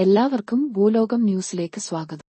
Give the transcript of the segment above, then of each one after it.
എല്ലാവർക്കും ഭൂലോകം ന്യൂസിലേക്ക് സ്വാഗതം.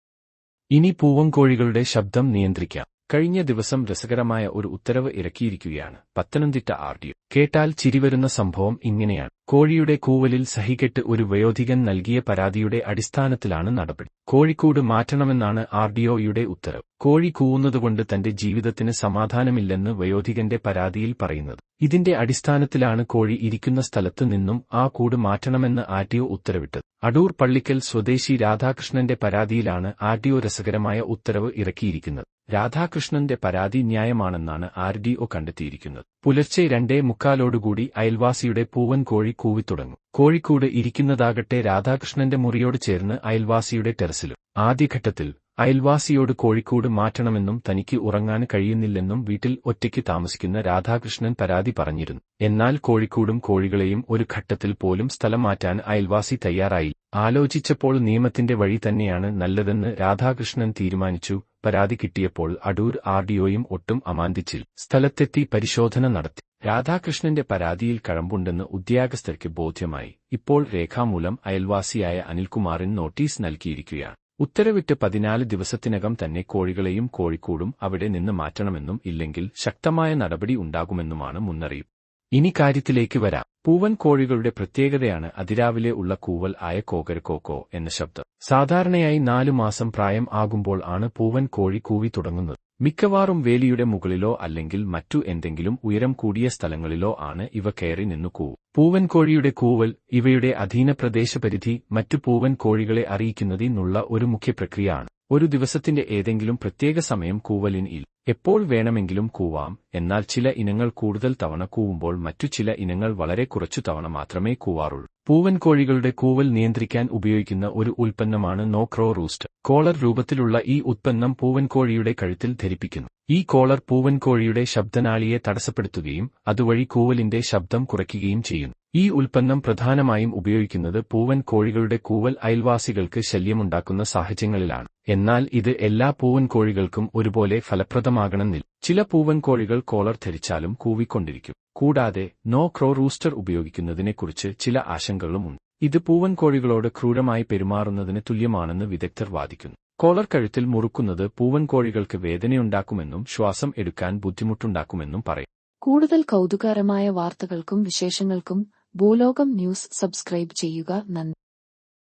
ഇനി പൂവൻകോഴികളുടെ ശബ്ദം നിയന്ത്രിക്കാം. കഴിഞ്ഞ ദിവസം രസകരമായ ഒരു ഉത്തരവ് ഇറക്കിയിരിക്കുകയാണ്. പത്തനംതിട്ട ആർ ഡി കേട്ടാൽ ചിരിവരുന്ന സംഭവം ഇങ്ങനെയാണ്. കോഴിയുടെ കൂവലിൽ സഹികെട്ട് ഒരു വയോധികൻ നൽകിയ പരാതിയുടെ അടിസ്ഥാനത്തിലാണ് നടപടി. കോഴിക്കൂട് മാറ്റണമെന്നാണ് ആർ ഡിഒയുടെ ഉത്തരവ്. കോഴി കൂവുന്നതുകൊണ്ട് തന്റെ ജീവിതത്തിന് സമാധാനമില്ലെന്ന് വയോധികന്റെ പരാതിയിൽ പറയുന്നത്. ഇതിന്റെ അടിസ്ഥാനത്തിലാണ് കോഴി ഇരിക്കുന്ന സ്ഥലത്ത് നിന്നും ആ കൂട് മാറ്റണമെന്ന് ആർ ഡിഒ ഉത്തരവിട്ടത്. അടൂർ പള്ളിക്കൽ സ്വദേശി രാധാകൃഷ്ണന്റെ പരാതിയിലാണ് ആർ ഡിഒ രസകരമായ ഉത്തരവ് ഇറക്കിയിരിക്കുന്നത്. രാധാകൃഷ്ണന്റെ പരാതി ന്യായമാണെന്നാണ് ആർ ഡി ഒ കണ്ടെത്തിയിരിക്കുന്നത്. പുലർച്ചെ രണ്ടേ മുക്കാലോടുകൂടി അയൽവാസിയുടെ പൂവൻ കോഴി കൂവിത്തുടങ്ങും. കോഴിക്കൂട് ഇരിക്കുന്നതാകട്ടെ രാധാകൃഷ്ണന്റെ മുറിയോട് ചേർന്ന് അയൽവാസിയുടെ ടെറസിലും. ആദ്യഘട്ടത്തിൽ അയൽവാസിയോട് കോഴിക്കൂട് മാറ്റണമെന്നും തനിക്ക് ഉറങ്ങാൻ കഴിയുന്നില്ലെന്നും വീട്ടിൽ ഒറ്റയ്ക്ക് താമസിക്കുന്ന രാധാകൃഷ്ണൻ പരാതി പറഞ്ഞിരുന്നു. എന്നാൽ കോഴിക്കൂടും കോഴികളെയും ഒരു ഘട്ടത്തിൽ പോലും സ്ഥലം മാറ്റാൻ അയൽവാസി തയ്യാറായി ആലോചിച്ചപ്പോൾ നിയമത്തിന്റെ വഴി തന്നെയാണ് നല്ലതെന്ന് രാധാകൃഷ്ണൻ തീരുമാനിച്ചു. പരാതി കിട്ടിയപ്പോൾ അടൂർ ആർഡിഒയും ഒട്ടും അമാന്തിച്ചിൽ സ്ഥലത്തെത്തി പരിശോധന നടത്തി. രാധാകൃഷ്ണന്റെ പരാതിയിൽ കഴമ്പുണ്ടെന്ന് ഉദ്യോഗസ്ഥർക്ക് ബോധ്യമായി. ഇപ്പോൾ രേഖാമൂലം അയൽവാസിയായ അനിൽകുമാറിന് നോട്ടീസ് നൽകിയിരിക്കുകയാണ്. ഉത്തരവിട്ട് പതിനാല് ദിവസത്തിനകം തന്നെ കോഴികളെയും കോഴിക്കൂടും അവിടെ നിന്ന് മാറ്റണമെന്നും ഇല്ലെങ്കിൽ ശക്തമായ നടപടി ഉണ്ടാകുമെന്നുമാണ് മുന്നറിയിപ്പ്. ഇനി കാര്യത്തിലേക്ക് വരാം. പൂവൻ കോഴികളുടെ പ്രത്യേകതയാണ് അതിരാവിലെ ഉള്ള കൂവൽ ആയ കോകരക്കോക്കോ എന്ന ശബ്ദം. സാധാരണയായി നാലു മാസം പ്രായം ആകുമ്പോൾ ആണ് പൂവൻ കോഴി കൂവി തുടങ്ങുന്നത്. മിക്കവാറും വേലിയുടെ മുകളിലോ അല്ലെങ്കിൽ മറ്റു എന്തെങ്കിലും ഉയരം കൂടിയ സ്ഥലങ്ങളിലോ ആണ് ഇവ കയറി നിന്നു കൂവും. പൂവൻ കോഴിയുടെ കൂവൽ ഇവയുടെ അധീന പ്രദേശപരിധി മറ്റു പൂവൻ കോഴികളെ അറിയിക്കുന്നതിനുള്ള ഒരു മുഖ്യ പ്രക്രിയയാണ് ഒരു ദിവസത്തിന്റെ ഏതെങ്കിലും പ്രത്യേക സമയം കൂവലിന് ഇൽ. എപ്പോൾ വേണമെങ്കിലും കൂവാം എന്നാൽ ചില ഇനങ്ങൾ കൂടുതൽ തവണ കൂവുമ്പോൾ മറ്റു ചില ഇനങ്ങൾ വളരെ കുറച്ചു തവണ മാത്രമേ കൂവാറുള്ളൂ. പൂവൻ കോഴികളുടെ കൂവൽ നിയന്ത്രിക്കാൻ ഉപയോഗിക്കുന്ന ഒരു ഉൽപ്പന്നമാണ് നോക്രോ റൂസ്റ്റ്. കോളർ രൂപത്തിലുള്ള ഈ ഉൽപ്പന്നം പൂവൻ കോഴിയുടെ കഴുത്തിൽ ധരിപ്പിക്കുന്നു. ഈ കോളർ പൂവൻ കോഴിയുടെ ശബ്ദനാളിയെ തടസ്സപ്പെടുത്തുകയും അതുവഴി കൂവലിന്റെ ശബ്ദം കുറയ്ക്കുകയും ചെയ്യുന്നു. ഈ ഉൽപ്പന്നം പ്രധാനമായും ഉപയോഗിക്കുന്നത് പൂവൻ കോഴികളുടെ കൂവൽ അയൽവാസികൾക്ക് ശല്യമുണ്ടാക്കുന്ന സാഹചര്യങ്ങളിലാണ്. എന്നാൽ ഇത് എല്ലാ പൂവൻ കോഴികൾക്കും ഒരുപോലെ ഫലപ്രദമാകണമെന്നില്ല. ചില പൂവൻ കോഴികൾ കോളർ ധരിച്ചാലും കൂവിക്കൊണ്ടിരിക്കും. കൂടാതെ നോ ക്രോ റൂസ്റ്റർ ഉപയോഗിക്കുന്നതിനെക്കുറിച്ച് ചില ആശങ്കകളുമുണ്ട് ഇത് പൂവൻ കോഴികളോട് ക്രൂരമായി പെരുമാറുന്നതിന് തുല്യമാണെന്ന് വിദഗ്ധർ വാദിക്കുന്നു. കോളർ കഴുത്തിൽ മുറുക്കുന്നത് പൂവൻ കോഴികൾക്ക് വേദനയുണ്ടാക്കുമെന്നും ശ്വാസം എടുക്കാൻ ബുദ്ധിമുട്ടുണ്ടാക്കുമെന്നും പറയും. കൂടുതൽ കൗതുകകരമായ വാർത്തകൾക്കും വിശേഷങ്ങൾക്കും ഭൂലോകം ന്യൂസ് സബ്സ്ക്രൈബ് ചെയ്യുക നന്ദി.